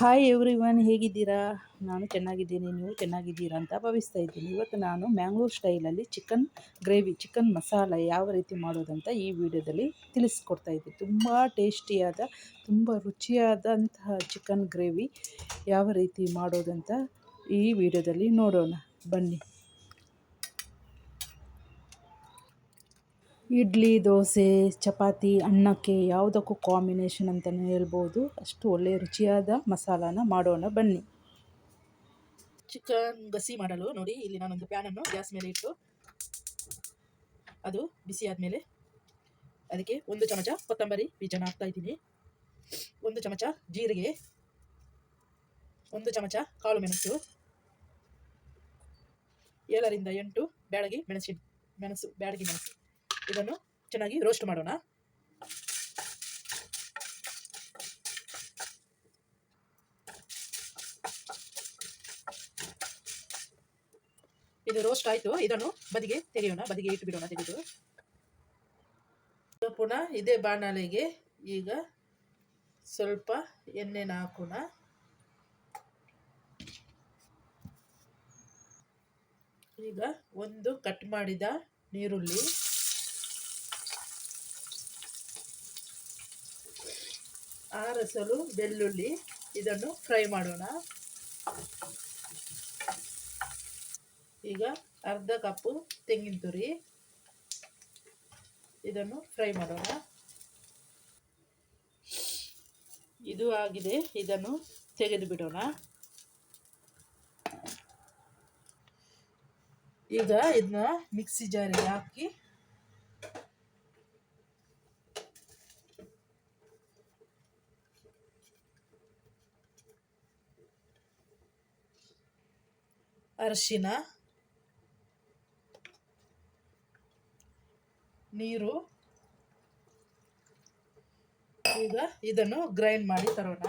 Hi every one ಹೇಗಿದ್ದೀರಾ? ನಾನು ಚೆನ್ನಾಗಿದ್ದೀನಿ, ನೀವು ಚೆನ್ನಾಗಿದ್ದೀರಾ ಅಂತ ಭಾವಿಸ್ತಾ ಇದ್ದೀನಿ. ಇವತ್ತು ನಾನು ಮ್ಯಾಂಗ್ಳೂರ್ ಸ್ಟೈಲಲ್ಲಿ ಚಿಕನ್ ಗ್ರೇವಿ ಚಿಕನ್ ಮಸಾಲ ಯಾವ ರೀತಿ ಮಾಡೋದಂತ ಈ ವಿಡಿಯೋದಲ್ಲಿ ತಿಳಿಸ್ಕೊಡ್ತಾ ಇದ್ದೀನಿ. ತುಂಬ ಟೇಸ್ಟಿಯಾದ ತುಂಬ ರುಚಿಯಾದಂತಹ ಚಿಕನ್ ಗ್ರೇವಿ ಯಾವ ರೀತಿ ಮಾಡೋದಂತ ಈ ವಿಡಿಯೋದಲ್ಲಿ ನೋಡೋಣ. ಬನ್ನಿ. ಇಡ್ಲಿ, ದೋಸೆ, ಚಪಾತಿ, ಅನ್ನಕ್ಕೆ ಯಾವುದಕ್ಕೂ ಕಾಂಬಿನೇಷನ್ ಅಂತಲೇ ಹೇಳ್ಬೋದು. ಅಷ್ಟು ಒಳ್ಳೆಯ ರುಚಿಯಾದ ಮಸಾಲಾನ ಮಾಡೋಣ ಬನ್ನಿ. ಚಿಕನ್ ಗಸಿ ಮಾಡಲು ನೋಡಿ, ಇಲ್ಲಿ ನಾನೊಂದು ಪ್ಯಾನನ್ನು ಗ್ಯಾಸ್ ಮೇಲೆ ಇಟ್ಟು ಅದು ಬಿಸಿ ಆದಮೇಲೆ ಅದಕ್ಕೆ ಒಂದು ಚಮಚ ಕೊತ್ತಂಬರಿ ಬೀಜನ ಹಾಕ್ತಾ ಇದ್ದೀನಿ. ಒಂದು ಚಮಚ ಜೀರಿಗೆ, ಒಂದು ಚಮಚ ಕಾಳು ಮೆಣಸು, ಏಳರಿಂದ ಎಂಟು ಬ್ಯಾಡಗಿ ಮೆಣಸಿನ ಮೆಣಸು, ಬ್ಯಾಡಗಿ ಮೆಣಸು. ಇದನ್ನು ಚೆನ್ನಾಗಿ ರೋಸ್ಟ್ ಮಾಡೋಣ. ಇದು ರೋಸ್ಟ್ ಆಯಿತು. ಇದನ್ನು ಬದಿಗೆ ತೆಗೆಯೋಣ. ಬದಿಗೆ ಇಟ್ಟು ಬಿಡೋಣ ತೆಗೆದು. ಪುನಃ ಇದೇ ಬಾಣಲೆಗೆ ಈಗ ಸ್ವಲ್ಪ ಎಣ್ಣೆನ ಹಾಕೋಣ. ಈಗ ಒಂದು ಕಟ್ ಮಾಡಿದ ನೀರುಳ್ಳಿ. ಆರಸಲು ಬೆಳ್ಳುಳ್ಳಿ ಇದನ್ನು ಫ್ರೈ ಮಾಡೋಣ. ಈಗ ಅರ್ಧ ಕಪ್ಪು ತೆಂಗಿನ ತುರಿ ಇದನ್ನು ಫ್ರೈ ಮಾಡೋಣ. ಇದು ಆಗಿದೆ, ಇದನ್ನು ತೆಗೆದು ಬಿಡೋಣ. ಈಗ ಇದನ್ನ ಮಿಕ್ಸಿ ಜಾರಿಗೆ ಹಾಕಿ ಅರಿಶಿನ, ನೀರು, ಈಗ ಇದನ್ನು ಗ್ರೈಂಡ್ ಮಾಡಿ ತರೋಣ.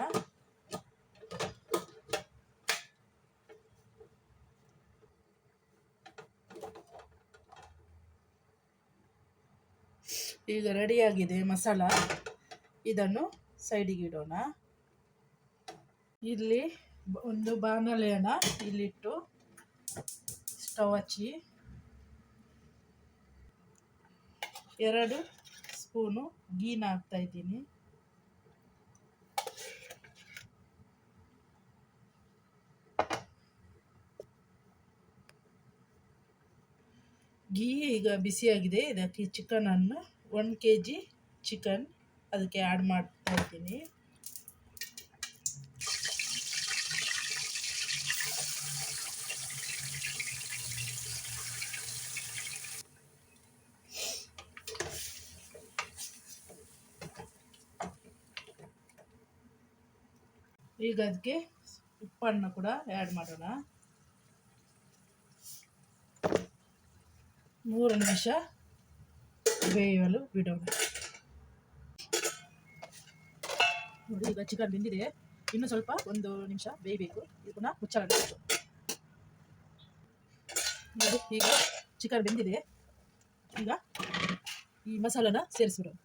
ಈಗ ರೆಡಿಯಾಗಿದೆ ಮಸಾಲ. ಇದನ್ನು ಸೈಡಿಗೆ ಇಡೋಣ. ಇಲ್ಲಿ ಒಂದು ಬಾಣಲೆಯನ್ನು ಇಲ್ಲಿಟ್ಟು ಸ್ಟವ್ ಹಚ್ಚಿ ಎರಡು ಸ್ಪೂನು ಗೀನ ಹಾಕ್ತಾ ಇದ್ದೀನಿ. ಗೀ ಈಗ ಬಿಸಿಯಾಗಿದೆ. ಇದಕ್ಕೆ ಚಿಕನನ್ನು ಒನ್ ಕೆ ಜಿ ಚಿಕನ್ ಅದಕ್ಕೆ ಆ್ಯಡ್ ಮಾಡ್ತಾ ಇದ್ದೀನಿ. ಈಗ ಅದಕ್ಕೆ ಉಪ್ಪನ್ನು ಕೂಡ ಆ್ಯಡ್ ಮಾಡೋಣ. ಮೂರು ನಿಮಿಷ ಬೇಯಲು ಬಿಡೋಣ. ನೋಡಿ, ಈಗ ಚಿಕನ್ ಬೆಂದಿದೆ. ಇನ್ನು ಸ್ವಲ್ಪ ಒಂದು ನಿಮಿಷ ಬೇಯಬೇಕು. ಇದು ಪುನಃ ಮುಚ್ಚಳ ನೋಡಿ, ಈಗ ಚಿಕನ್ ಬೆಂದಿದೆ. ಈಗ ಈ ಮಸಾಲನ ಸೇರಿಸ್ಬಿಡೋಣ.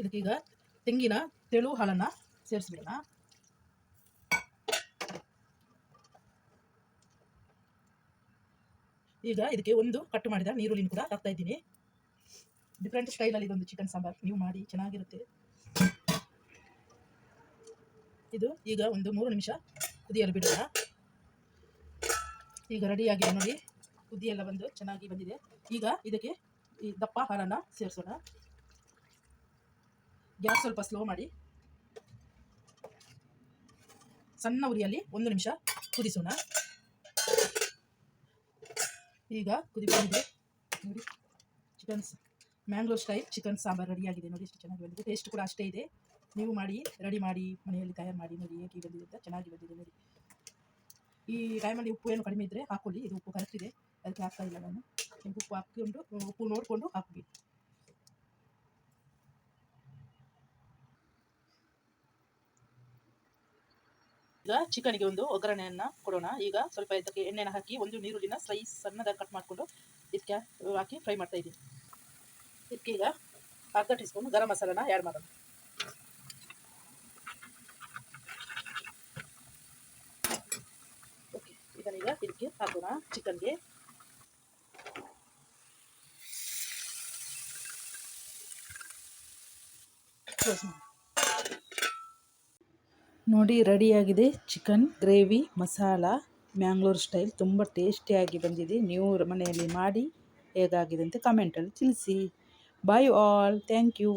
ಇದಕ್ಕೀಗ ತೆಂಗಿನ ತೆಳು ಹಾಲನ್ನು ಸೇರಿಸ್ಬಿಡೋಣ. ಈಗ ಇದಕ್ಕೆ ಒಂದು ಕಟ್ ಮಾಡಿದ ನೀರುಳ್ಳಿನ ಕೂಡ ಹಾಕ್ತಾ ಇದ್ದೀನಿ. ಡಿಫ್ರೆಂಟ್ ಸ್ಟೈಲಲ್ಲಿ ಇದೊಂದು ಚಿಕನ್ ಸಾಂಬಾರ್. ನೀವು ಮಾಡಿ, ಚೆನ್ನಾಗಿರುತ್ತೆ. ಇದು ಈಗ ಒಂದು ಮೂರು ನಿಮಿಷ ಕುದಿಯಲು ಬಿಡೋಣ. ಈಗ ರೆಡಿಯಾಗಿದೆ ನೋಡಿ. ಕುದಿಯೆಲ್ಲ ಬಂದು ಚೆನ್ನಾಗಿ ಬಂದಿದೆ. ಈಗ ಇದಕ್ಕೆ ಈ ದಪ್ಪ ಹಾಲನ್ನು ಸೇರಿಸೋಣ. ಗ್ಯಾಸ್ ಸ್ವಲ್ಪ ಸ್ಲೋ ಮಾಡಿ. ಸಣ್ಣ ಉರಿಯಲ್ಲಿ ಒಂದು ನಿಮಿಷ ಕುದಿಸೋಣ. ಈಗ ಕುದಿ ನೋಡಿ chicken Mangalore style chicken sambar ರೆಡಿಯಾಗಿದೆ ನೋಡಿ, ಎಷ್ಟು ಚೆನ್ನಾಗಿ ಬಂದಿದೆ. ಟೇಸ್ಟ್ ಕೂಡ ಅಷ್ಟೇ ಇದೆ. ನೀವು ಮಾಡಿ ರೆಡಿ ಮಾಡಿ, ಮನೆಯಲ್ಲಿ ತಯಾರು ಮಾಡಿ ನೋಡಿ, ಹೇಗೆ ಬಂದಿದೆ ಅಂತ ಚೆನ್ನಾಗಿ ಬಂದಿದೆ ನೋಡಿ. ಈ ಟೈಮಲ್ಲಿ ಉಪ್ಪು ಏನು ಕಡಿಮೆ ಇದ್ದರೆ ಹಾಕೊಳ್ಳಿ. ಇದು ಉಪ್ಪು ಕರೆಕ್ಟ್ ಇದೆ. ಅದಕ್ಕೆ ಹಾಕ್ತಾ ಇಲ್ಲ ನಾನು. ಉಪ್ಪು ಹಾಕಿಕೊಂಡು, ಉಪ್ಪು ನೋಡಿಕೊಂಡು ಹಾಕಬೇಕು ಈಗ ಚಿಕನ್ಗೆ ಒಂದು ಒಗ್ಗರಣೆಯನ್ನ ಕೊಡೋಣ. ಈಗ ಸ್ವಲ್ಪ ಇದಕ್ಕೆ ಎಣ್ಣೆನ ಹಾಕಿ ಒಂದು ನೀರುಳ್ಳಿನ ಸ್ಲೈಸ್ ಸಣ್ಣದಾಗಿ ಕಟ್ ಮಾಡಿಕೊಂಡು ಇದಕ್ಕೆ ಹಾಕಿ ಫ್ರೈ ಮಾಡ್ತಾ ಇದ್ದೀನಿ. ಇದಕ್ಕೆ ಈಗ ಅರ್ಧ ಗರಂ ಮಸಾಲನ ಆ್ಯಡ್ ಮಾಡೋಣ. ಓಕೆ ಇದನ್ನೀಗ ಇದಕ್ಕೆ ಹಾಕೋಣ ಚಿಕನ್ಗೆ. ಕ್ಲೋಸ್ ನೋಡಿ ರೆಡಿಯಾಗಿದೆ chicken gravy masala Mangalore style ತುಂಬ ಟೇಸ್ಟಿಯಾಗಿ ಬಂದಿದೆ. ನೀವು ಮನೆಯಲ್ಲಿ ಮಾಡಿ ಹೇಗಾಗಿದೆ ಅಂತ ಕಮೆಂಟಲ್ಲಿ ತಿಳಿಸಿ. ಬಾಯ್ ಆಲ್ ಥ್ಯಾಂಕ್ ಯು